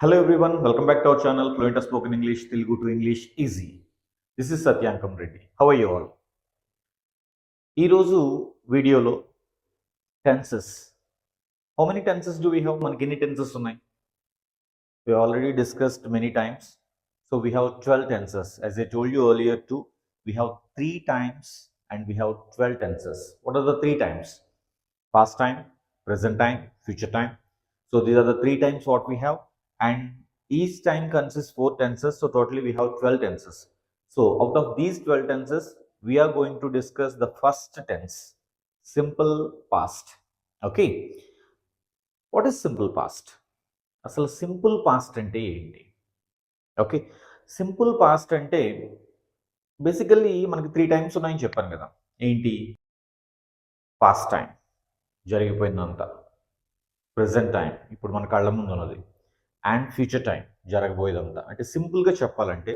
Hello everyone, welcome back to our channel Fluent of Spoken English, Telugu to English Easy. This is Satyankam Reddy. How are you all? ఈరోజు వీడియోలో tenses how many tenses do we have మనకి ఎన్ని tenses ఉన్నాయి we already discussed many times so we have 12 tenses as i told you earlier too we have three times and we have 12 tenses what are the three times past time present time future time so these are the three times what we have and each time consists four tenses so totally we have 12 tenses so out of these 12 tenses we are going to discuss the first tense simple past okay what is simple past అసలు simple past అంటే ఏంటి okay simple past అంటే basically మనకి three times ఉన్నాయని చెప్పాను కదా ఏంటి past time జరిగిపోయిందంతా ప్రజెంట్ టైం ఇప్పుడు మన కళ్ళ ముందు ఉన్నది అండ్ ఫ్యూచర్ టైం జరగబోయేదంతా. అంటే సింపుల్గా చెప్పాలంటే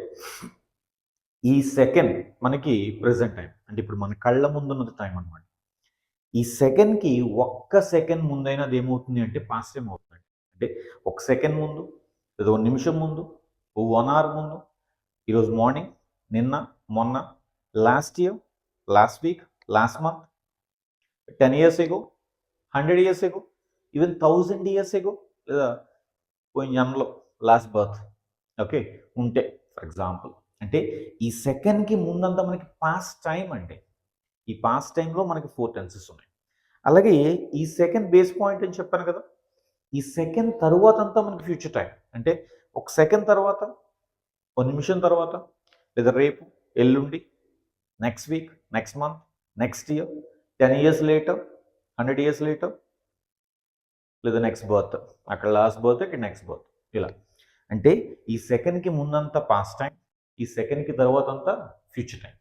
ఈ సెకండ్ మనకి ప్రజెంట్ టైం. అంటే ఇప్పుడు మన కళ్ళ ముందున్నది టైం అనమాట ఈ సెకండ్కి ఒక్క సెకండ్ ముందైనా అది ఏమవుతుంది అంటే పాస్ట్ టైం అవుతుంది. అంటే ఒక సెకండ్ ముందు లేదా ఒక నిమిషం ముందు ఓ వన్ అవర్ ముందు ఈరోజు మార్నింగ్ నిన్న మొన్న last year last week last month ten years ago hundred years ago even thousand years ago లేదా పోయిన జన్మలో లాస్ట్ బర్త్ ఓకే ఉంటే ఫర్ ఎగ్జాంపుల్ అంటే ఈ సెకండ్కి ముందంతా మనకి పాస్ట్ టైం అంటే ఈ పాస్ట్ టైంలో మనకి ఫోర్ టెన్సెస్ ఉన్నాయి. అలాగే ఈ సెకండ్ బేస్ పాయింట్ అని చెప్పాను కదా ఈ సెకండ్ తర్వాత అంతా మనకి ఫ్యూచర్ టైం అంటే ఒక సెకండ్ తర్వాత ఒక నిమిషం తర్వాత లేదా రేపు ఎల్లుండి next week next month next year ten years later hundred years later లేదా నెక్స్ట్ బర్త్ అక్కడ లాస్ట్ బర్త్ ఇక్కడ నెక్స్ట్ బర్త్ ఇలా. అంటే ఈ సెకండ్కి ముందంతా పాస్ట్ టైం ఈ సెకండ్కి తర్వాత అంతా ఫ్యూచర్ టైం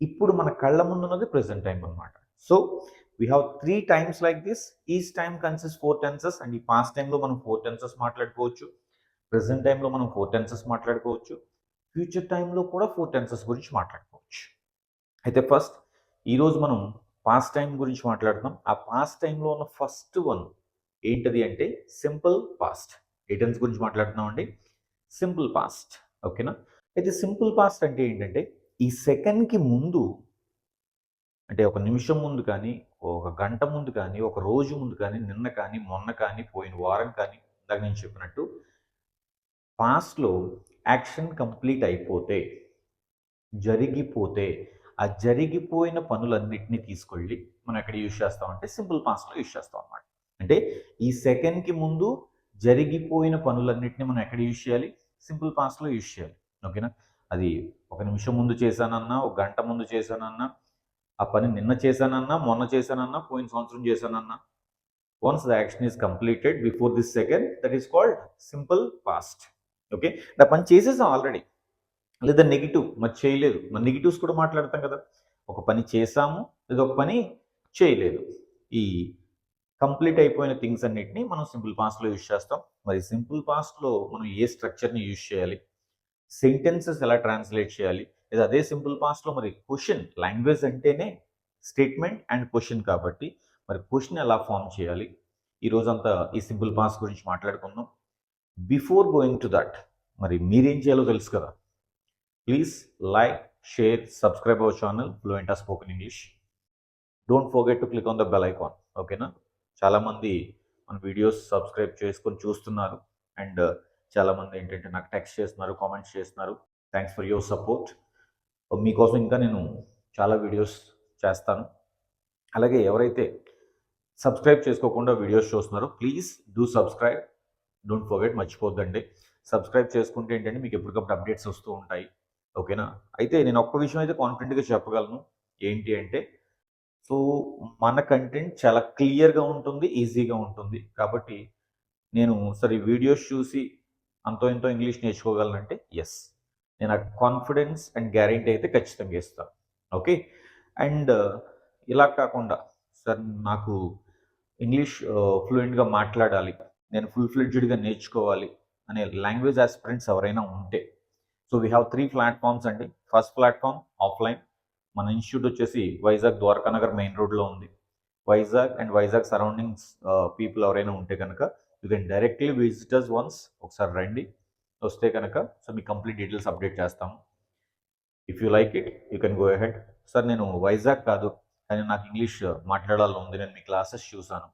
ఇప్పుడు మన కళ్ళ ముందున్నది ప్రెసెంట్ టైం అనమాట so we have three times like this each time consist four tenses and ఈ పాస్ట్ టైంలో మనం ఫోర్ టెన్సెస్ మాట్లాడుకోవచ్చు. ప్రెసెంట్ టైంలో మనం ఫోర్ టెన్సెస్ మాట్లాడుకోవచ్చు. ఫ్యూచర్ టైంలో కూడా ఫోర్ టెన్సెస్ గురించి మాట్లాడుకోవచ్చు. అయితే ఫస్ట్ ఈరోజు మనం పాస్ట్ టైం గురించి మాట్లాడుతున్నాం. ఆ పాస్ట్ టైంలో ఉన్న ఫస్ట్ వన్ ఏంటది అంటే సింపుల్ పాస్ట్. ఏ టెన్స్ గురించి మాట్లాడుతున్నామండి. సింపుల్ పాస్ట్ ఓకేనా అయితే సింపుల్ పాస్ట్ అంటే ఏంటంటే ఈ సెకండ్కి ముందు అంటే ఒక నిమిషం ముందు కానీ ఒక గంట ముందు కానీ ఒక రోజు ముందు కానీ నిన్న కానీ మొన్న కానీ పోయిన వారం కానీ ఇందాక నేను చెప్పినట్టు పాస్ట్లో యాక్షన్ కంప్లీట్ అయిపోతే జరిగిపోతే ఆ జరిగిపోయిన పనులన్నింటినీ తీసుకెళ్ళి మనం ఎక్కడ యూజ్ చేస్తామంటే సింపుల్ పాస్ట్లో యూజ్ చేస్తాం అన్నమాట. అంటే ఈ సెకండ్కి ముందు జరిగిపోయిన పనులన్నిటిని మనం ఎక్కడ యూజ్ చేయాలి? సింపుల్ పాస్ట్లో యూజ్ చేయాలి. ఓకేనా అది ఒక నిమిషం ముందు చేశానన్నా ఒక గంట ముందు చేశానన్నా ఆ పని నిన్న చేశానన్నా మొన్న చేశానన్నా పోయిన సంవత్సరం చేశానన్నా once the action is completed before this second that is called simple past okay నా పని చేసేసాం ఆల్రెడీ లేదా నెగిటివ్ మరి చేయలేదు. మరి నెగిటివ్స్ కూడా మాట్లాడతాం కదా? ఒక పని చేసాము లేదా ఒక పని చేయలేదు. ఈ కంప్లీట్ అయిపోయిన థింగ్స్ అన్నిటిని మనం సింపుల్ పాస్ట్లో యూజ్ చేస్తాం. మరి సింపుల్ పాస్ట్లో మనం ఏ స్ట్రక్చర్ని యూజ్ చేయాలి? సెంటెన్సెస్ ఎలా ట్రాన్స్లేట్ చేయాలి? లేదా అదే సింపుల్ పాస్ట్లో మరి క్వశ్చన్ లాంగ్వేజ్ అంటేనే స్టేట్మెంట్ అండ్ క్వశ్చన్ కాబట్టి మరి క్వశ్చన్ ఎలా ఫామ్ చేయాలి? ఈ రోజంతా ఈ సింపుల్ పాస్ గురించి మాట్లాడుకుందాం. బిఫోర్ గోయింగ్ టు దట్ మరి మీరేం చేయాలో తెలుసు కదా? Please like share subscribe our channel. Fluent spoken English. Don't forget to click on the bell icon ఓకేనా? చాలామంది మన వీడియోస్ సబ్స్క్రైబ్ చేసుకొని చూస్తున్నారు. అండ్ చాలామంది ఏంటంటే నాకు టెక్స్ట్ చేస్తున్నారు కామెంట్స్ చేస్తున్నారు. థ్యాంక్స్ ఫర్ యువర్ సపోర్ట్ మీకోసం ఇంకా నేను చాలా వీడియోస్ చేస్తాను. అలాగే ఎవరైతే సబ్స్క్రైబ్ చేసుకోకుండా వీడియోస్ చూస్తున్నారో please do subscribe. Don't forget మర్చిపోద్దండి. Subscribe చేసుకుంటే ఏంటంటే మీకు ఎప్పటికప్పుడు అప్డేట్స్ వస్తూ ఉంటాయి. ఓకేనా? అయితే నేను ఒక్క విషయం అయితే కాన్ఫిడెంట్గా చెప్పగలను. ఏంటి అంటే సో మన కంటెంట్ చాలా క్లియర్గా ఉంటుంది ఈజీగా ఉంటుంది. కాబట్టి నేను సరే వీడియోస్ చూసి అంతో ఎంతో ఇంగ్లీష్ నేర్చుకోగలనంటే ఎస్ నేను ఆ కాన్ఫిడెన్స్ అండ్ గ్యారంటీ అయితే ఖచ్చితంగా ఇస్తాను ఓకే? అండ్ ఇలా కాకుండా సార్ నాకు ఇంగ్లీష్ ఫ్లూయెంట్గా మాట్లాడాలి నేను ఫుల్ ఫ్లెడ్జ్డ్గా నేర్చుకోవాలి అనే లాంగ్వేజ్ ఆస్పిరెంట్స్ ఎవరైనా ఉంటే. So we have three platforms అండి. ఫస్ట్ ప్లాట్ఫామ్ ఆఫ్లైన్ మన ఇన్స్టిట్యూట్ వచ్చేసి వైజాగ్ ద్వారకానగర్ మెయిన్ రోడ్లో ఉంది. Vizag and Vizag surroundings people ఎవరైనా ఉంటే కనుక you can directly visitors once ఒకసారి రండి వస్తే కనుక సో మీ కంప్లీట్ డీటెయిల్స్ అప్డేట్ చేస్తాము if you like it you can go ahead sir నేను వైజాగ్ కాదు కానీ నాకు ఇంగ్లీష్ మాట్లాడాలని ఉంది. నేను మీ క్లాసెస్ చూసాను.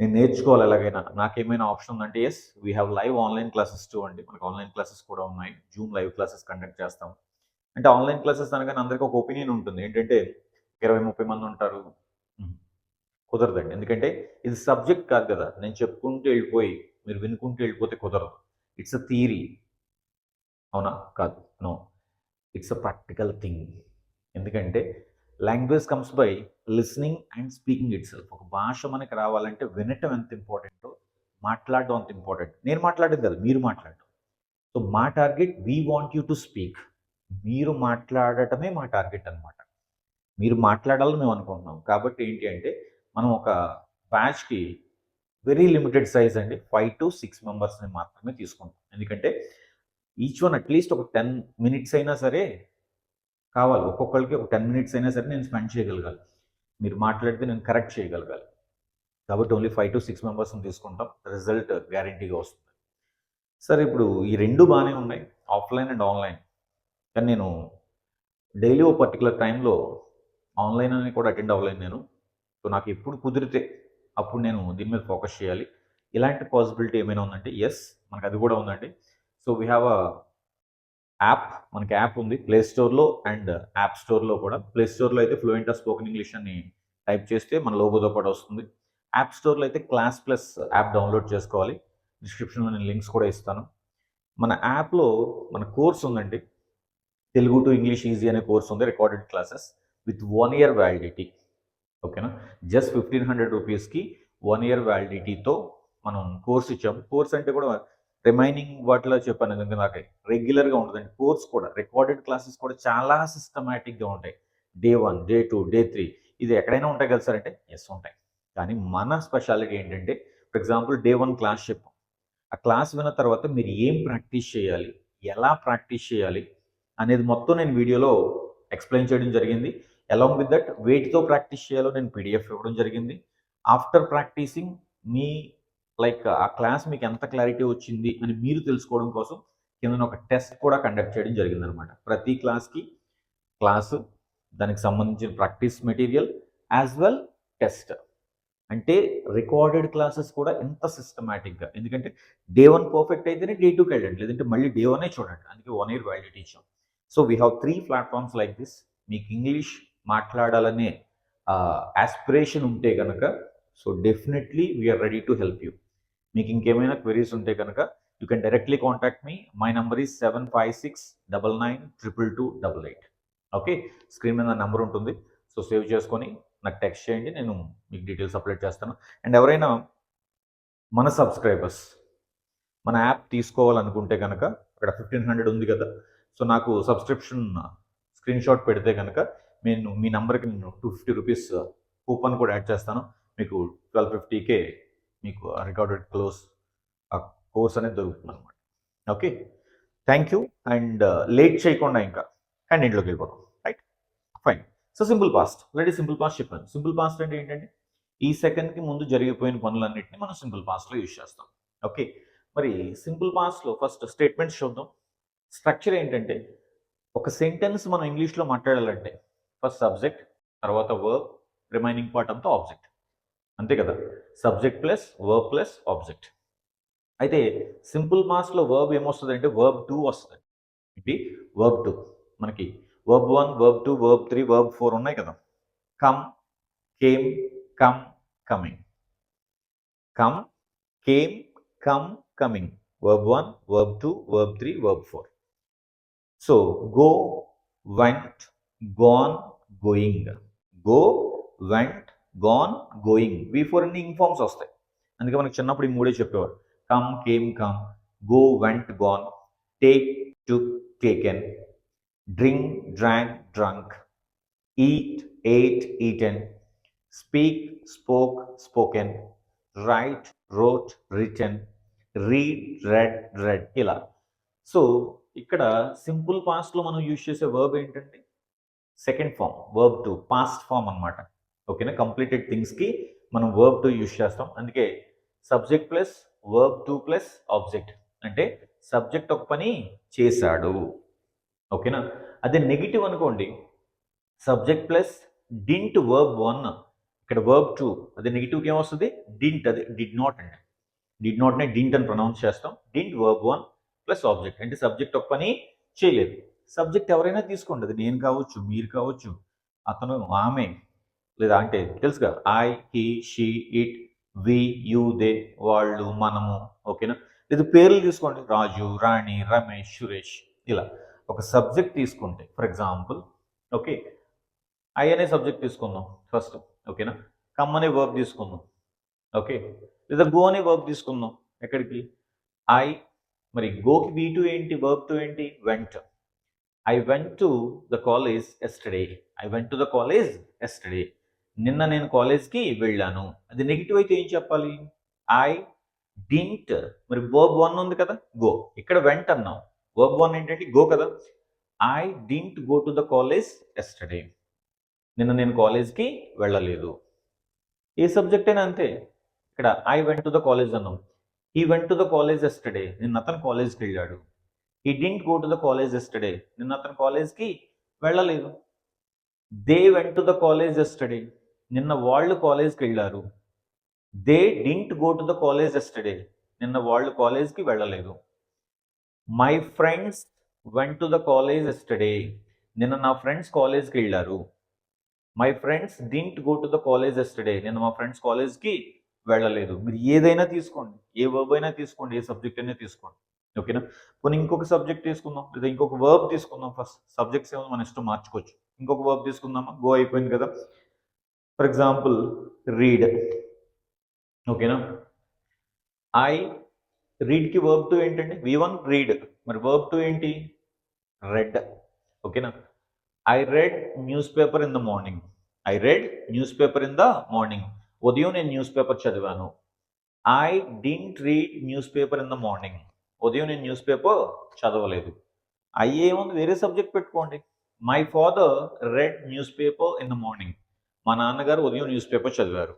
నేను నేర్చుకోవాలి ఎలాగైనా. నాకేమైనా ఆప్షన్ ఉందంటే yes we have live online classes too అండి. మనకు ఆన్లైన్ క్లాసెస్ కూడా ఉన్నాయి. జూమ్ లైవ్ క్లాసెస్ కండక్ట్ చేస్తాం. అంటే ఆన్లైన్ క్లాసెస్ అనగానే అందరికీ ఒక ఒపీనియన్ ఉంటుంది. ఏంటంటే ఇరవై ముప్పై మంది ఉంటారు. కుదరదండి. ఎందుకంటే ఇది సబ్జెక్ట్ కాదు కదా. నేను చెప్పుకుంటూ వెళ్ళిపోయి మీరు వినుకుంటూ వెళ్ళిపోతే కుదరదు. ఇట్స్ అ థియరీ అవునా? కాదు. No it's a practical thing ఎందుకంటే language comes by listening and speaking itself ఒక భాష మనకి రావాలంటే వినటం ఎంత ఇంపార్టెంటో మాట్లాడడం అంత ఇంపార్టెంట్. నేను మాట్లాడేది కాదు మీరు మాట్లాడటం సో మా target we want you to speak మీరు మాట్లాడటమే మా టార్గెట్ అనమాట మీరు మాట్లాడాలని మేము అనుకుంటున్నాం. కాబట్టి ఏంటి అంటే మనం ఒక బ్యాచ్కి వెరీ లిమిటెడ్ సైజ్ అండి ఫైవ్ టు సిక్స్ మెంబర్స్ని మాత్రమే తీసుకుంటాం. ఎందుకంటే ఈచ్ వన్ అట్లీస్ట్ ఒక టెన్ మినిట్స్ అయినా సరే కావాలి. ఒక్కొక్కరికి ఒక టెన్ మినిట్స్ అయినా సరే నేను స్పెండ్ చేయగలగాలి. మీరు మాట్లాడితే నేను కరెక్ట్ చేయగలగాలి. కాబట్టి ఓన్లీ ఫైవ్ టు సిక్స్ మెంబర్స్ని తీసుకుంటాం. రిజల్ట్ గ్యారంటీగా వస్తుంది. సార్ ఇప్పుడు ఈ రెండు బాగానే ఉన్నాయి. Offline and online. కానీ నేను డైలీ ఓ పర్టికులర్ టైంలో ఆన్లైన్ అని కూడా అటెండ్ అవ్వలేను నేను. సో నాకు ఎప్పుడు కుదిరితే అప్పుడు నేను దీని మీద ఫోకస్ చేయాలి. ఇలాంటి పాసిబిలిటీ ఏమైనా ఉందంటే ఎస్ మనకు అది కూడా ఉందండి. So we have a app మనకి యాప్ ఉంది ప్లే స్టోర్లో అండ్ యాప్ స్టోర్లో కూడా. ప్లే స్టోర్లో అయితే ఫ్లూయెంట్ ఆఫ్ స్పోకెన్ ఇంగ్లీష్ అని టైప్ చేస్తే మన లోగోతో పాటు వస్తుంది. యాప్ స్టోర్లో అయితే క్లాస్ ప్లస్ యాప్ డౌన్లోడ్ చేసుకోవాలి. డిస్క్రిప్షన్లో నేను లింక్స్ కూడా ఇస్తాను. మన యాప్లో మన కోర్స్ ఉందండి. తెలుగు టు ఇంగ్లీష్ ఈజీ అనే కోర్స్ ఉంది recorded classes with one year validity ఓకేనా జస్ట్ ఫిఫ్టీన్ హండ్రెడ్ రూపీస్కి వన్ ఇయర్ వ్యాలిడిటీతో మనం కోర్స్ ఇచ్చాము. కోర్స్ అంటే కూడా రిమైనింగ్ వాటిలో చెప్పాను ఎందుకంటే నాకు రెగ్యులర్గా ఉంటుందండి కోర్స్ కూడా రికార్డెడ్ క్లాసెస్ కూడా చాలా సిస్టమేటిక్గా ఉంటాయి. Day one day two day three ఇది ఎక్కడైనా ఉంటాయి కదా సార్ అంటే ఎస్ ఉంటాయి. కానీ మన స్పెషాలిటీ ఏంటంటే for example day one class చెప్పాం. ఆ క్లాస్ విన్న తర్వాత మీరు ఏం ప్రాక్టీస్ చేయాలి? ఎలా ప్రాక్టీస్ చేయాలి? అనేది మొత్తం నేను వీడియోలో ఎక్స్ప్లెయిన్ చేయడం జరిగింది. అలాంగ్ విత్ దట్ వెయిట్తో ప్రాక్టీస్ చేయాలో నేను పీడిఎఫ్ ఇవ్వడం జరిగింది. ఆఫ్టర్ ప్రాక్టీసింగ్ మీ లైక్ ఆ క్లాస్ మీకు ఎంత క్లారిటీ వచ్చింది అని మీరు తెలుసుకోవడం కోసం కింద ఒక టెస్ట్ కూడా కండక్ట్ చేయడం జరిగింది అనమాట ప్రతి క్లాస్కి క్లాసు దానికి సంబంధించిన practice material as well test అంటే రికార్డెడ్ క్లాసెస్ కూడా ఎంత సిస్టమేటిక్గా ఎందుకంటే డే వన్ పర్ఫెక్ట్ అయితేనే డే టూకి వెళ్ళండి. లేదంటే మళ్ళీ డే వనే చూడండి. అందుకే వన్ ఇయర్ వ్యాలిడిటీ ఇచ్చాం. So we have three platforms like this మీకు ఇంగ్లీష్ మాట్లాడాలనే ఆస్పిరేషన్ ఉంటే కనుక so definitely we are ready to help you మీకు ఇంకేమైనా క్వెరీస్ ఉంటే కనుక you can directly contact me my number is seven five six double nine triple two double eight okay screen మీద number ఉంటుంది. So save చేసుకొని నాకు text చేయండి. నేను మీకు డీటెయిల్స్ అప్లోడ్ చేస్తాను. అండ్ ఎవరైనా మన సబ్స్క్రైబర్స్ మన యాప్ తీసుకోవాలనుకుంటే కనుక అక్కడ ఫిఫ్టీన్ హండ్రెడ్ ఉంది కదా సో నాకు సబ్స్క్రిప్షన్ స్క్రీన్ షాట్ పెడితే కనుక నేను మీ నెంబర్కి నేను టూ ఫిఫ్టీ రూపీస్ కూపన్ కూడా యాడ్ చేస్తాను. మీకు ట్వెల్వ్ ఫిఫ్టీకే మీకు రికార్డెడ్ క్లోజ్ ఆ కోర్స్ అనేది దొరుకుతుంది అనమాట okay thank you and late చేయకుండా ఇంకా అండ్ ఇంట్లోకి వెళ్ళిపోతాం right fine so simple past already simple past చెప్పాను. సింపుల్ పాస్ట్ అంటే ఏంటంటే ఈ సెకండ్కి ముందు జరిగిపోయిన పనులన్నింటినీ మనం సింపుల్ పాస్ట్లో యూజ్ చేస్తాం. ఓకే మరి సింపుల్ పాస్ట్లో ఫస్ట్ స్టేట్మెంట్స్ చూద్దాం. స్ట్రక్చర్ ఏంటంటే ఒక సెంటెన్స్ మనం ఇంగ్లీష్లో మాట్లాడాలంటే ఫస్ట్ సబ్జెక్ట్ తర్వాత వర్బ్ రిమైనింగ్ పార్ట్ అంతా ఆబ్జెక్ట్ అంతే కదా? Subject plus verb plus object అయితే సింపుల్ మాస్లో వర్బ్ ఏమొస్తుంది అంటే వర్బ్ టూ వస్తుంది. ఇది వర్బ్ టూ మనకి verb one verb two verb three verb four ఉన్నాయి కదా? Come came come coming come came come coming verb one verb two verb three verb four so go went gone going. Go went gone going. V four అన్ని informs వస్తాయి. అందుకే మనకు చిన్నప్పుడు ఈ మూడే చెప్పేవారు. Come came come. Go went gone. Take took taken. Drink drank drunk. Eat ate eaten. Speak spoke spoken. Write wrote written read read read. ఇలా. So ఇక్కడ సింపుల్ పాస్ట్లో మనం యూజ్ చేసే వర్బ్ ఏంటంటే second form verb two past form అనమాట ఓకేనా? Completed థింగ్స్కి మనం verb to use చేస్తాం. అందుకే subject plus verb two plus object అంటే సబ్జెక్ట్ ఒక పని చేశాడు. ఓకేనా? అదే నెగిటివ్ అనుకోండి. Subject plus didn't verb one ఇక్కడ వర్బ్ టూ అదే నెగిటివ్కి ఏమొస్తుంది? డింట్ అదే డిడ్ నాట్ అండి డిడ్ నాట్నే డింట్ అని ప్రొనౌన్స్ చేస్తాం. Didn't verb one plus object. అంటే సబ్జెక్ట్ ఒక పని చేయలేదు. సబ్జెక్ట్ ఎవరైనా తీసుకోండి. అది నేను కావచ్చు మీరు కావచ్చు అతను ఆమె లేదా అంటే తెలుసుగా I he she it we you they వాళ్ళు మనము ఓకేనా? లేదా పేర్లు తీసుకోండి. రాజు రాణి రమేష్ సురేష్ ఇలా. ఒక సబ్జెక్ట్ తీసుకుంటే ఫర్ ఎగ్జాంపుల్ ఓకే. ఐ అనే సబ్జెక్ట్ తీసుకుందాం ఫస్ట్ ఓకేనా? కమ్ అనే వర్బ్ తీసుకుందాం ఓకే. లేదా గో అనే వర్బ్ తీసుకుందాం ఎక్కడికి? ఐ మరి గోకి బీ టు ఏంటి వర్బ్ టు ఏంటి? Went I went to the college yesterday I went to the college yesterday నిన్న నేను కాలేజ్కి వెళ్ళాను. అది నెగిటివ్ అయితే ఏం చెప్పాలి? ఐ డింట్ మరి వర్బ్ వన్ ఉంది కదా గో ఇక్కడ వెంట్ అన్నాం వర్బ్ వన్ ఏంటంటే గో కదా. I didn't go to the college yesterday నిన్న నేను కాలేజ్కి వెళ్ళలేదు. ఏ సబ్జెక్ట్ అయినా అంతే. ఇక్కడ I went to the college అన్నాం he went to the college yesterday నిన్న అతను కాలేజ్కి వెళ్ళాడు. He didn't go to the college yesterday నిన్న అతను కాలేజ్కి వెళ్ళలేదు. They went to the college yesterday నిన్న వాళ్ళు కాలేజ్కి వెళ్ళారు. They didn't go to the college yesterday నిన్న వాళ్ళు కాలేజ్కి వెళ్ళలేదు. My friends went to the college yesterday నిన్న నా ఫ్రెండ్స్ కాలేజ్కి వెళ్ళారు. My friends didn't go to the college yesterday నిన్న మా ఫ్రెండ్స్ కాలేజ్కి వెళ్ళలేదు. మీరు ఏదైనా తీసుకోండి. ఏ వర్బ్ అయినా తీసుకోండి. ఏ సబ్జెక్ట్ అయినా తీసుకోండి. ఓకేనా? పోనీ ఇంకొక సబ్జెక్ట్ తీసుకుందాం. లేదా ఇంకొక వర్బ్ తీసుకుందాం. ఫస్ట్ సబ్జెక్ట్స్ ఏమో మన ఇష్టం మార్చుకోవచ్చు. ఇంకొక వర్బ్ తీసుకుందామా? గో అయిపోయింది కదా. ఫర్ ఎగ్జాంపుల్ రీడ్ ఓకేనా? ఐ రీడ్కి వర్బ్ టు ఏంటండి? వి వన్ రీడ్ మరి వర్బ్ టు ఏంటి? రెడ్ ఓకేనా? I read newspaper in the morning I read newspaper in the morning ఉదయం నేను న్యూస్ పేపర్ చదివాను I didn't read newspaper in the morning ఉదయం నేను న్యూస్ పేపర్ చదవలేదు అయ్యే ముందు వేరే సబ్జెక్ట్ పెట్టుకోండి my father read newspaper in the morning మా నాన్నగారు ఉదయం న్యూస్ పేపర్ చదివారు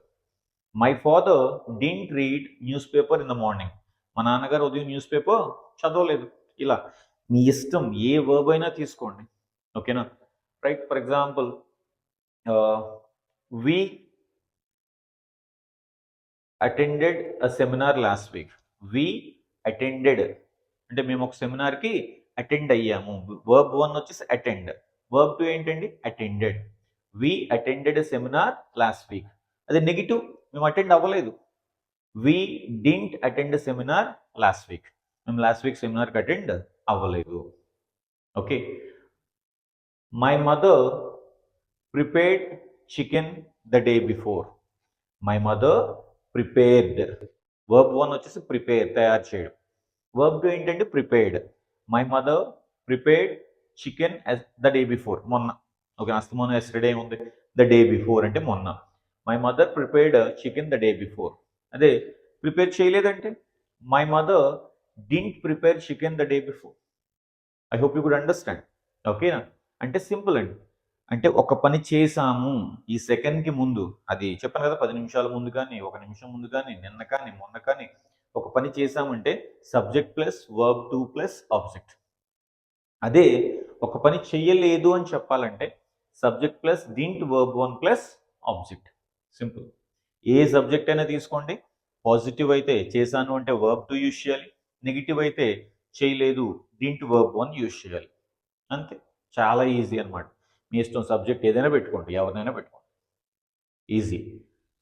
my father didn't read newspaper in the morning మా నాన్నగారు ఉదయం న్యూస్ పేపర్ చదవలేదు ఇలా మీ ఇష్టం ఏ వర్బ్ అయినా తీసుకోండి ఓకేనా right for example we attended a seminar last week we attended అంటే మేము ఒక సెమినార్కి అటెండ్ అయ్యాము. వర్బ్ వన్ వచ్చేసి అటెండ్ వర్బ్ టూ ఏంటండి? Attended we attended seminar last week అది నెగిటివ్ మేము అటెండ్ అవ్వలేదు. We didn't attend seminar last week మేము లాస్ట్ వీక్ సెమినార్కి అటెండ్ అవ్వలేదు. Okay my mother prepared chicken the day before my mother prepared verb one వచ్చేసి prepare తయారు చేయడం. Verb two ఏంటంటే prepared my mother prepared chicken the day before మొన్న. Okay అస్తమానం yesterday ఉంది. ద డే బిఫోర్ అంటే మొన్న. My mother prepared chicken the day before అదే ప్రిపేర్ చేయలేదంటే? My mother didn't prepare chicken the day before I hope you good understand ఓకేనా అంటే simple అండి. అంటే ఒక పని చేసాము ఈ సెకండ్కి ముందు అది చెప్పాను కదా పది నిమిషాల ముందు కానీ ఒక నిమిషం ముందు కానీ నిన్న కానీ మొన్న కానీ ఒక పని చేసామంటే subject plus verb two plus object. అదే ఒక పని చెయ్యలేదు అని చెప్పాలంటే subject plus didn't verb one plus object. Simple. A subject అయినా తీసుకోండి. పాజిటివ్ అయితే చేశాను అంటే వర్బ్ టూ యూజ్ చేయాలి. నెగిటివ్ అయితే చేయలేదు డింట్ వర్బ్ వన్ యూజ్ చేయాలి. అంతే. చాలా ఈజీ అనమాట మీ ఇష్టం సబ్జెక్ట్ ఏదైనా పెట్టుకోండి ఎవరినైనా పెట్టుకోండి. ఈజీ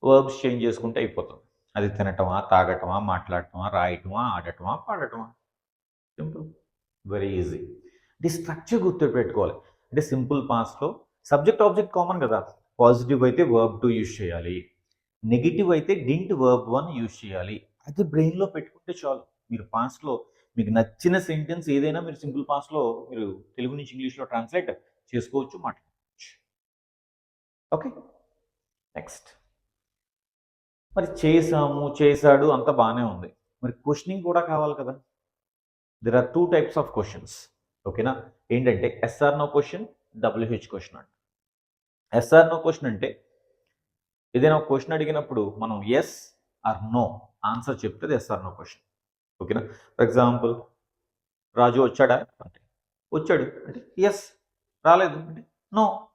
వర్బ్స్ చేంజ్ చేసుకుంటే అయిపోతుంది. అది తినటమా తాగటమా మాట్లాడటమా రాయటమా ఆడటమా పాడటమా. సింపుల్ వెరీ ఈజీ అంటే స్ట్రక్చర్ గుర్తు పెట్టుకోవాలి. అంటే సింపుల్ పాస్ట్లో సబ్జెక్ట్ ఆబ్జెక్ట్ కామన్ కదా. పాజిటివ్ అయితే వర్బ్ టూ యూజ్ చేయాలి. నెగిటివ్ అయితే డింట్ వర్బ్ వన్ యూజ్ చేయాలి. అది బ్రెయిన్లో పెట్టుకుంటే చాలు. మీరు పాస్ట్లో మీకు నచ్చిన సెంటెన్స్ ఏదైనా మీరు సింపుల్ పాస్లో మీరు తెలుగు నుంచి ఇంగ్లీష్లో ట్రాన్స్లేట్ చేసుకోవచ్చు మాట్లాడవచ్చు ఓకే. నెక్స్ట్. మరి చేసాము చేశాడు అంత బాగానే ఉంది. మరి క్వశ్చనింగ్ కూడా కావాలి కదా. There are two types of questions ఓకేనా ఏంటంటే yes or no question WH question అంట. ఎస్ఆర్ నో క్వశ్చన్ అంటే ఏదైనా ఒక క్వశ్చన్ అడిగినప్పుడు మనం ఎస్ ఆర్ నో ఆన్సర్ చెప్తే ఎస్ఆర్ నో క్వశ్చన్ ఓకేనా ఫర్ ఎగ్జాంపుల్ రాజు వచ్చాడా? అంటే వచ్చాడు. అంటే ఎస్ రాలేదు. అంటే నో.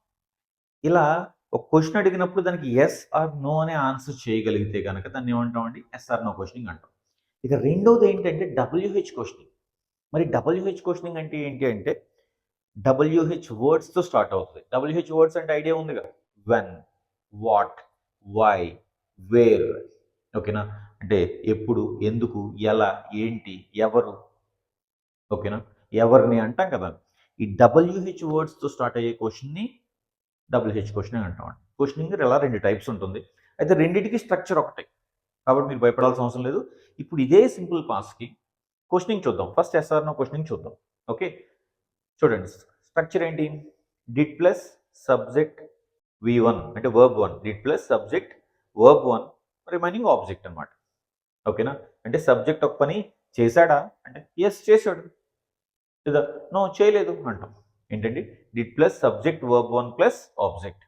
ఇలా ఒక క్వశ్చన్ అడిగినప్పుడు దానికి ఎస్ ఆర్ నో అనే ఆన్సర్ చేయగలిగితే కనుక దాన్ని ఏమంటామండి? ఎస్ ఆర్ నో క్వశ్చనింగ్ అంటాం. ఇక రెండోది ఏంటంటే డబ్ల్యూహెచ్ క్వశ్చనింగ్ మరి డబ్ల్యూహెచ్ క్వశ్చనింగ్ అంటే ఏంటి అంటే డబ్ల్యూహెచ్ వర్డ్స్తో స్టార్ట్ అవుతుంది. డబ్ల్యూహెచ్ వర్డ్స్ అంటే ఐడియా ఉంది కదా. వెన్ వాట్ వై వేర్ ఓకేనా? అంటే ఎప్పుడు ఎందుకు ఎలా ఏంటి ఎవరు. ఓకేనా? ఎవరిని అంటాం కదా. ఈ డబ్ల్యూహెచ్ వర్డ్స్తో స్టార్ట్ అయ్యే క్వశ్చన్ని డబ్ల్యూహెచ్ క్వశ్చన్ అంటాం క్వశ్చనింగ్ ఎలా రెండు టైప్స్ ఉంటుంది. అయితే రెండింటికి స్ట్రక్చర్ ఒకటే. కాబట్టి మీరు భయపడాల్సిన అవసరం లేదు. ఇప్పుడు ఇదే సింపుల్ పాస్కి క్వశ్చనింగ్ చూద్దాం. First yes or no questioning చూద్దాం. ఓకే? చూడండి. స్ట్రక్చర్ ఏంటి? Did plus subject V one అంటే verb one did plus subject verb one remaining object అనమాట ఓకేనా? అంటే సబ్జెక్ట్ ఒక పని చేశాడా? అంటే ఎస్ చేశాడు. లేదా నో చేయలేదు అంటాం. ఏంటండి? Did plus subject verb one plus object.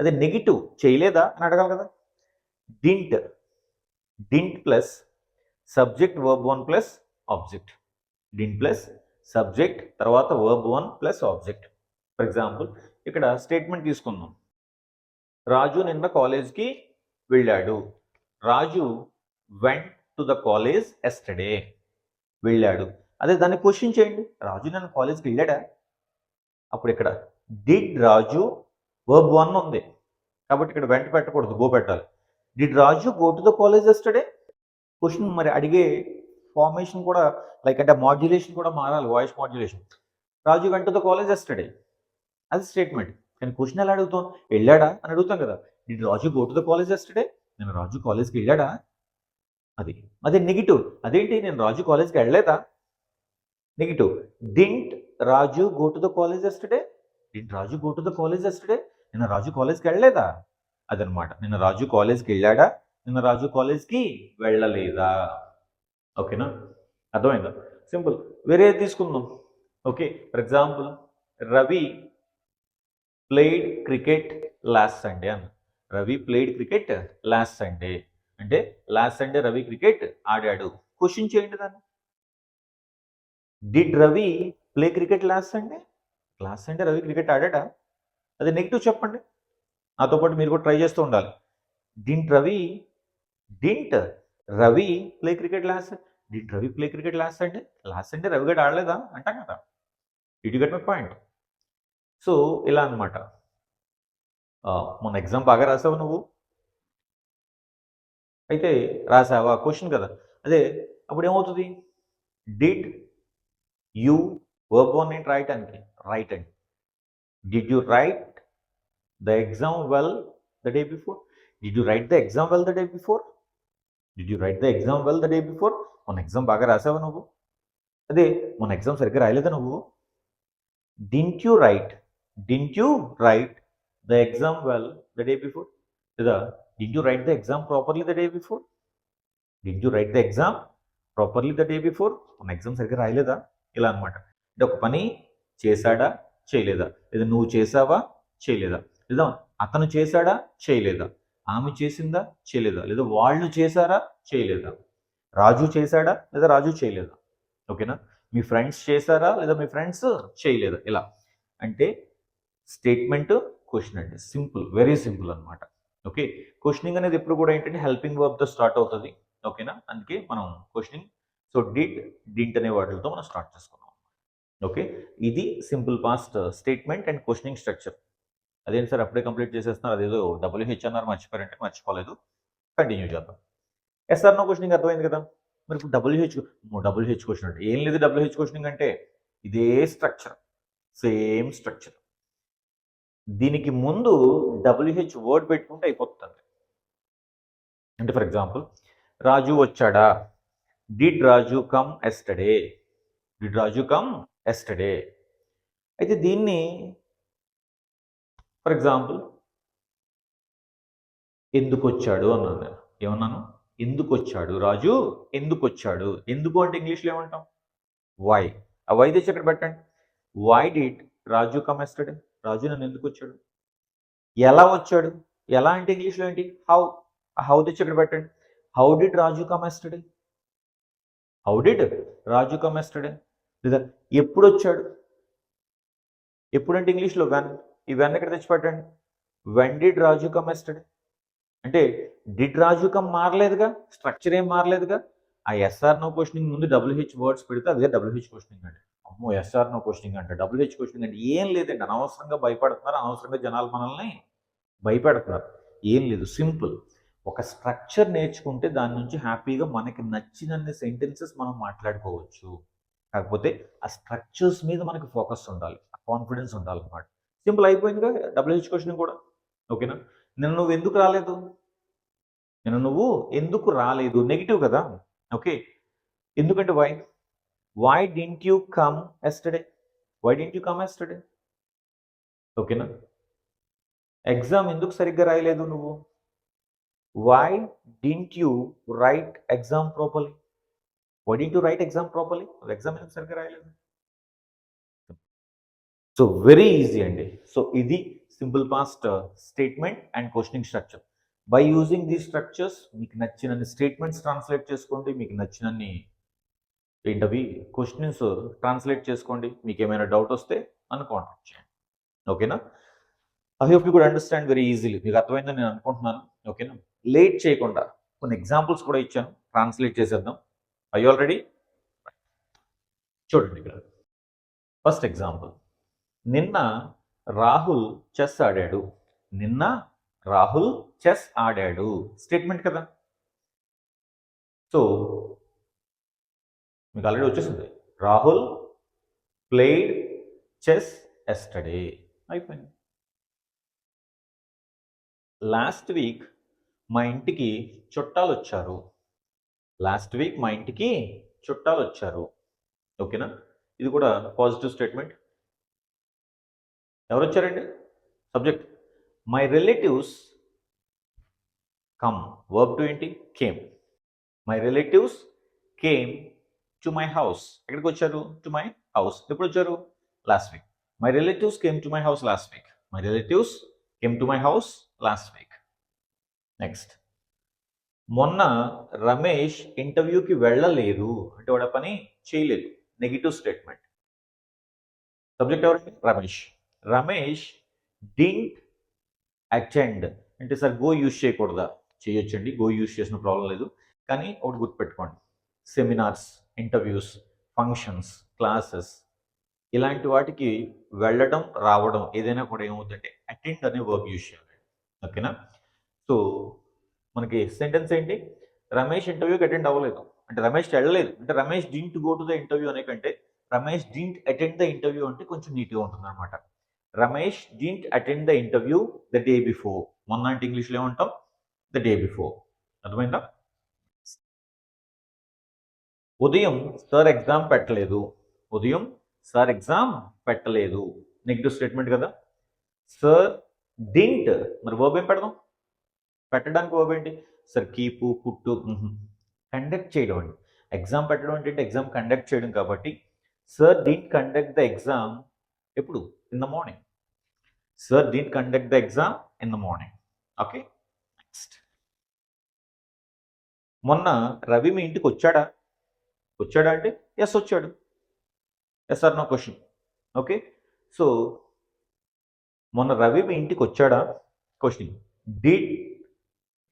అదే నెగిటివ్ చేయలేదా అని అడగాలి కదా. Didn't didn't plus subject verb one plus object. Didn't plus subject తర్వాత verb one plus object. For example ఇక్కడ స్టేట్మెంట్ తీసుకుందాం. రాజు నిన్న కాలేజ్కి వెళ్ళాడు. Raju went to the college yesterday. వెళ్ళాడు. అదే దాన్ని క్వశ్చన్ చేయండి. రాజు నన్ను కాలేజ్కి వెళ్ళాడా? అప్పుడు ఇక్కడ డిడ్ రాజు వర్బ్ వన్ ఉంది. కాబట్టి ఇక్కడ వెంట పెట్టకూడదు గో పెట్టాలి. Did Raju go to the college yesterday question మరి అడిగే ఫార్మేషన్ కూడా లైక్ అంటే మాడ్యులేషన్ కూడా మారాలి voice modulation Raju went the college yesterday అది స్టేట్మెంట్ కానీ క్వశ్చన్ ఎలా అడుగుతాం వెళ్ళాడా? అని అడుగుతాం కదా. Did Raju go to the college yesterday నేను రాజు కాలేజ్కి వెళ్ళాడా? అది అదే నెగిటివ్ అదేంటి? నేను రాజు కాలేజ్కి వెళ్ళలేదా? Negative didn't Raju go to the college yesterday didn't Raju go to the college yesterday నిన్న రాజు కాలేజ్కి వెళ్ళలేదా? అదనమాట నిన్న రాజు కాలేజ్కి వెళ్ళాడా? నిన్న రాజు కాలేజ్కి వెళ్ళలేదా? ఓకేనా అర్థమైందా? సింపుల్ వేరే తీసుకుందాం? Okay for example Ravi played cricket last Sunday అన్న. Ravi played cricket last Sunday అంటే లాస్ట్ సండే రవి క్రికెట్ ఆడాడు. క్వశ్చన్ చేయండి దాన్ని. Did Ravi play cricket last Sunday last Sunday Ravi cricket ఆడాడా? అది నెగిటివ్ చెప్పండి. నాతో పాటు మీరు కూడా ట్రై చేస్తూ ఉండాలి. Didn't Ravi didn't Ravi play cricket last didn't Ravi play cricket last Sunday last Sunday Ravi గడ్ ఆడలేదా? అంటాం కదా. Did you get my point so ఇలా అనమాట మొన్న ఎగ్జామ్ బాగా రాసావు నువ్వు. అయితే రాసావా? క్వశ్చన్ కదా. అదే అప్పుడు ఏమవుతుంది డిడ్ యూ వర్బ్ వన్ ఏంటి రాయటానికి రైట్ అండి did you write the exam well the day before did you write the exam well the day before did you write the exam well the day before మొన్న exam బాగా రాసావా నువ్వు అదే మొన్న exam సరిగ్గా రాయలేదా నువ్వు didn't you write didn't you write the exam well the day before లేదా didn't you write the exam properly the day before didn't you write the exam properly the day before మన exam సరిగ్గా రాయలేదా ఇలా అనమాట అంటే ఒక పని చేశాడా? చేయలేదా. లేదా నువ్వు చేసావా చేయలేదా. లేదా అతను చేశాడా? చేయలేదా. ఆమె చేసిందా? చేయలేదా. లేదా వాళ్ళు చేశారా? చేయలేదా. రాజు చేశాడా? లేదా రాజు చేయలేదా. ఓకేనా మీ ఫ్రెండ్స్ చేశారా? లేదా మీ ఫ్రెండ్స్ చేయలేదా. ఇలా. అంటే స్టేట్మెంట్ క్వశ్చన్ అంటే సింపుల్ వెరీ సింపుల్ అనమాట ఓకే? క్వశ్చనింగ్ అనేది ఎప్పుడు కూడా ఏంటంటే హెల్పింగ్ వర్బ్తో స్టార్ట్ అవుతుంది. ఓకేనా అందుకే మనం క్వశ్చనింగ్ సో డిడ్ డింట్ అనే వాటితో మనం స్టార్ట్ చేసుకున్నాం. ఓకే? ఇది simple past statement and questioning structure. అదేంటి సార్ అప్పుడే కంప్లీట్ చేసేస్తున్నారు? అదేదో డబ్ల్యూహెచ్ అన్నారు మర్చిపోయారంటే మర్చిపోలేదు. కంటిన్యూ చేద్దాం. ఎస్ఆర్ నో క్వశ్చనింగ్ అర్థమైంది కదా? మరి ఇప్పుడు డబ్ల్యూహెచ్ డబ్ల్యూహెచ్ క్వశ్చన్ అంటే ఏం లేదు డబ్ల్యూహెచ్ క్వశ్చనింగ్ అంటే ఇదే స్ట్రక్చర్ సేమ్ స్ట్రక్చర్. దీనికి ముందు డబ్ల్యూహెచ్ వర్డ్ పెట్టుకుంటే అయిపోతుంది. అంటే ఫర్ ఎగ్జాంపుల్ రాజు వచ్చాడా? Did Raju come yesterday did Raju come yesterday అయితే దీన్ని ఫర్ ఎగ్జాంపుల్ ఎందుకు వచ్చాడు అన్నాను నేను. ఏమన్నాను? ఎందుకు వచ్చాడు రాజు ఎందుకు వచ్చాడు ఎందుకు అంటే ఇంగ్లీష్లో ఏమంటాం? వై ఆ వై తెచ్చి అక్కడ పెట్టండి? Why did Raju come yesterday Raju నన్ను ఎందుకు వచ్చాడు ఎలా వచ్చాడు? ఎలా అంటే ఇంగ్లీష్లో ఏంటి? హౌ హౌ తెచ్చి ఇక్కడ పెట్టండి? How did Raju come yesterday how did Raju come yesterday లేదా ఎప్పుడు వచ్చాడు? ఎప్పుడంటే ఇంగ్లీష్లో వెన్ ఈ వెన్ ఎక్కడ తెచ్చిపెట్టండి? When did Raju come yesterday అంటే డిడ్ రాజు కమ్ మారలేదుగా? స్ట్రక్చర్ ఏం మారలేదుగా? ఆ ఎస్ఆర్ నో క్వశ్చనింగ్ ముందు డబ్ల్యూహెచ్ వర్డ్స్ పెడితే అదే డబ్ల్యూహెచ్ క్వశ్చనింగ్ అండి అమ్మో ఎస్ఆర్ నో క్వశ్చనింగ్ అంటే. డబ్ల్యూహెచ్ క్వశ్చనింగ్ అంటే ఏం లేదండి. అనవసరంగా భయపడుతున్నారు. అనవసరంగా జనాలు మనల్ని భయపెడుతున్నారు. ఏం లేదు. సింపుల్ ఒక స్ట్రక్చర్ నేర్చుకుంటే దాని నుంచి హ్యాపీగా మనకి నచ్చినన్ని సెంటెన్సెస్ మనం మాట్లాడుకోవచ్చు. కాకపోతే ఆ స్ట్రక్చర్స్ మీద మనకి ఫోకస్ ఉండాలి ఆ కాన్ఫిడెన్స్ ఉండాలన్నమాట. సింపుల్ అయిపోయిందిగా డబ్ల్యూహెచ్ క్వశ్చన్ కూడా. ఓకేనా? నిన్ను నువ్వు ఎందుకు రాలేదు? నిన్ను నువ్వు ఎందుకు రాలేదు? నెగిటివ్ కదా? ఓకే. ఎందుకంటే why? Why didn't you come yesterday? Why didn't you come yesterday? ఓకేనా? ఎగ్జామ్ ఎందుకు సరిగ్గా రాయలేదు నువ్వు? Why didn't you write exam properly why didn't you write exam properly exam ఎందుకు సరిగ్గా రాయలేదు? సో వెరీ ఈజీ అండి. సో ఇది simple past statement and questioning structure. By using the structures మీకు నచ్చినన్ని స్టేట్మెంట్స్ ట్రాన్స్లేట్ చేసుకోండి. మీకు నచ్చినన్ని ఏంటవి? క్వశ్చన్స్ ట్రాన్స్లేట్ చేసుకోండి. మీకు ఏమైనా డౌట్ వస్తే నన్ను కాంటాక్ట్ చేయండి. ఓకేనా? I hope you good understand very easily మీకు అర్థమైందని నేను అనుకుంటున్నాను. ఓకేనా? లేట్ చేయకుండా కొన్ని ఎగ్జాంపుల్స్ కూడా ఇచ్చాను. ట్రాన్స్లేట్ చేసేద్దాం. ఐ ఆల్రెడీ చూడండి ఇక్కడ. ఫస్ట్ ఎగ్జాంపుల్ నిన్న రాహుల్ చెస్ ఆడాడు. నిన్న రాహుల్ చెస్ ఆడాడు. స్టేట్మెంట్ కదా? సో మీకు ఆల్రెడీ వచ్చేసింది. రాహుల్ ప్లేడ్ చెస్ ఎస్టర్డే అయిపోయింది. లాస్ట్ వీక్ మా ఇంటికి చుట్టాలు వచ్చారు లాస్ట్ వీక్ మా ఇంటికి చుట్టాలు వచ్చారు ఓకేనా? ఇది కూడా పాజిటివ్ స్టేట్మెంట్. ఎవరు వచ్చారండి subject. My relatives come. Verb two ఏంటి? Came. My relatives came to my house. ఎక్కడికి వచ్చారు టు మై హౌస్. ఎప్పుడు వచ్చారు last week. My relatives came to my house last week. My relatives came to my house last week. Next మొన్న రమేష్ ఇంటర్వ్యూకి వెళ్ళలేదు. అంటే వాడు పని చేయలేదు. నెగిటివ్ స్టేట్మెంట్ సబ్జెక్ట్ ఎవరండి రమేష్. రమేష్ డింట్ అటెండ్ అంటే సార్ గో యూజ్ చేయకూడదా? చేయొచ్చండి. గో యూజ్ చేసిన ప్రాబ్లం లేదు. కానీ ఒకటి గుర్తుపెట్టుకోండి. సెమినార్స్ ఇంటర్వ్యూస్ ఫంక్షన్స్ క్లాసెస్ ఇలాంటి వాటికి వెళ్ళడం రావడం ఏదైనా కూడా ఏమవుతుందంటే అటెండ్ అనే వర్క్ యూజ్ చేయాలి. ఓకేనా సో మనకి సెంటెన్స్ ఏంటి? రమేష్ ఇంటర్వ్యూకి అటెండ్ అవ్వలేదు. అంటే రమేష్ వెళ్ళలేదు. అంటే Ramesh didn't go to the interview అనే కంటే Ramesh didn't attend the interview అంటే కొంచెం నీట్గా ఉంటుంది అనమాట Ramesh didn't attend the interview the day before మొన్న అంటే ఇంగ్లీష్లో ఏమంటాం? ద డే బిఫోర్ అర్థమైందా? ఉదయం సార్ ఎగ్జామ్ పెట్టలేదు. ఉదయం సార్ ఎగ్జామ్ పెట్టలేదు. నెగిటివ్ స్టేట్మెంట్ కదా. సార్ డింట్ మరి వర్బ్ ఏం పెడదాం? పెట్టడానికి వర్బ్ సార్ కీపు పుట్టు కండక్ట్ చేయడం అండి. ఎగ్జామ్ పెట్టడం అంటే ఎగ్జామ్ కండక్ట్ చేయడం కాబట్టి sir didn't conduct the exam ఎప్పుడు? In the morning sir didn't conduct the exam in the morning okay next మొన్న రవి మీ ఇంటికి వచ్చాడా? వచ్చాడా అంటే? ఎస్ వచ్చాడు. Yes or no question okay so మొన్న రవి మీ ఇంటికి వచ్చాడా? Question did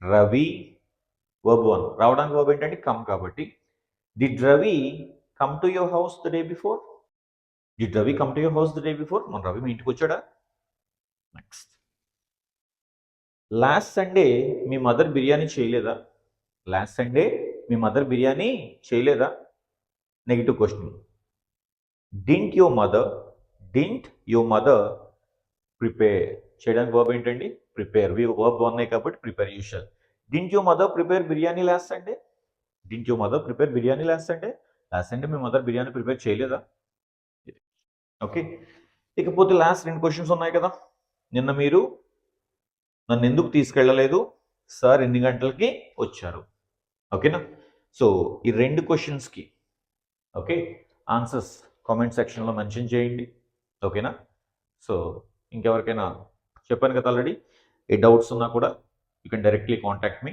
Ravi verb one రావడానికి వర్బ్ ఏంటంటే కమ్ కాబట్టి. Did Ravi come to your house the day before did Ravi come to your house the day before మన రవి మీ ఇంటికి వచ్చాడా? నెక్స్ట్ లాస్ట్ సండే మీ మదర్ బిర్యానీ చేయలేదా? లాస్ట్ సండే మీ మదర్ బిర్యానీ చేయలేదా? Negative question didn't your mother didn't your mother prepare చేయడానికి verb ఏంటండి? ప్రిపేర్ వి వర్బ్ ఉన్నాయి కాబట్టి prepare usual didn't your mother prepare biryani last Sunday didn't your mother prepare biryani last Sunday last Sunday me mother biryani prepare చేయలేదా? Okay ఇకపోతే last రెండు questions ఉన్నాయి కదా. నిన్న మీరు నన్ను ఎందుకు తీసుకెళ్ళలేదు? సార్ ఎన్ని గంటలకి వచ్చారు? ఓకేనా సో ఈ రెండు క్వశ్చన్స్కి ఓకే ఆన్సర్స్ కామెంట్ సెక్షన్లో మెన్షన్ చేయండి. ఓకేనా సో ఇంకెవరికైనా చెప్పాను కదా ఆల్రెడీ ఏ డౌట్స్ ఉన్నా కూడా you can directly contact me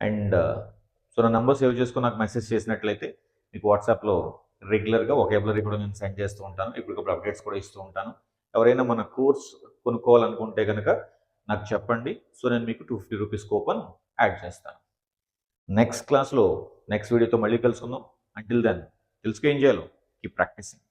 and so నా నంబర్ సేవ్ చేసుకుని నాకు మెసేజ్ చేసినట్లయితే మీకు వాట్సాప్లో రెగ్యులర్గా ఒకేబులరీ కూడా నేను సెండ్ చేస్తూ ఉంటాను. ఇప్పటికప్పుడు అప్డేట్స్ కూడా ఇస్తూ ఉంటాను. ఎవరైనా మన కోర్స్ కొనుక్కోవాలనుకుంటే కనుక నాకు చెప్పండి. సో నేను మీకు two fifty rupees coupon add చేస్తాను. నెక్స్ట్ క్లాస్లో నెక్స్ట్ వీడియోతో మళ్ళీ కలుసుకుందాం. అంటిల్ దెన్ తెలుసుకు ఏం చేయాలో. Keep practising